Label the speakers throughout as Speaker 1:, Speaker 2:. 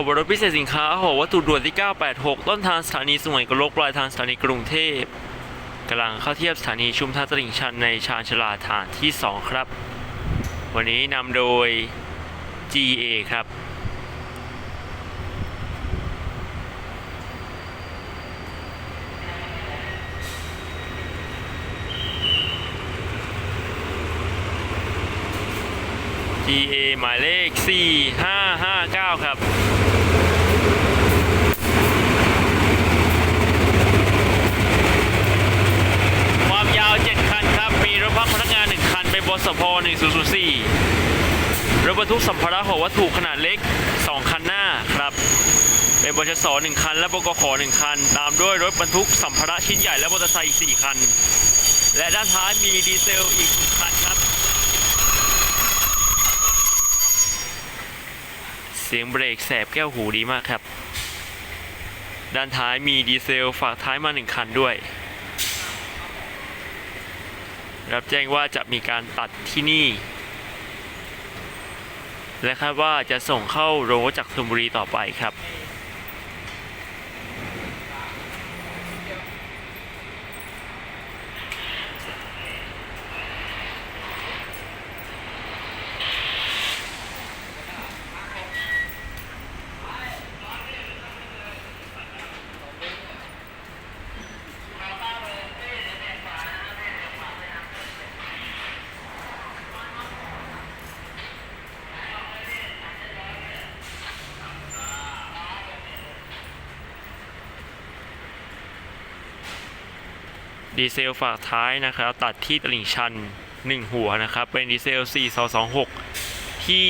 Speaker 1: ขบวนรถพิเศษสินค้าหอวัตถุด่วนที่ 986 ต้นทางสถานีสุไหงโกลกปลายทางสถานีกรุงเทพกำลังเข้าเทียบสถานีชุมท่าตลิ่งชันในชานชาลาฐานที่ 2 ครับ วันนี้นำโดย GA ครับ GA หมายเลข 4559 ครับ ความยาว 7 คันครับ มีรถพักพนักงาน 1 คัน เป็นบ สพ1004รถบรรทุกสัมภาระหอวัตถุขนาดเล็ก 2 คันหน้าครับ เป็นบชส1คัน และบกข1คัน ตามด้วยรถบรรทุกสัมภาระชิ้นใหญ่และมอเตอร์ไซค์อีก 4 คัน และด้านท้ายมีดีเซลอีกคันครับ เสียงเบรกแสบแก้วหูดีมากครับ ด้านท้ายมีดีเซลฝากท้ายมาหนึ่งคันด้วย รับแจ้งว่าจะมีการตัดที่นี่ และคาดว่าจะส่งเข้าโรงจักรธนบุรีต่อไปครับ ดีเซลฝากท้ายนะครับ ตัดที่ตลิ่งชัน 1 หัวนะครับ เป็นดีเซล 4226 ที่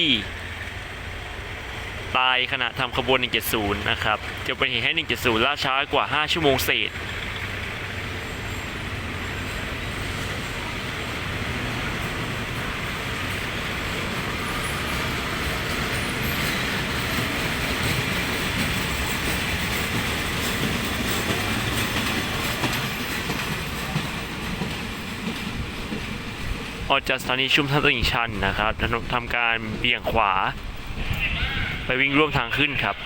Speaker 1: ตายขณะทำขบวน 170 นะครับ จะเป็นเหตุให้ 170 ล่าช้ากว่า 5 ชั่วโมงเศษ ออกจากสถานีชุมทางตลิ่งชันนะครับทำทำการเบี่ยงขวา ไปวิ่งร่วมทางขึ้นครับ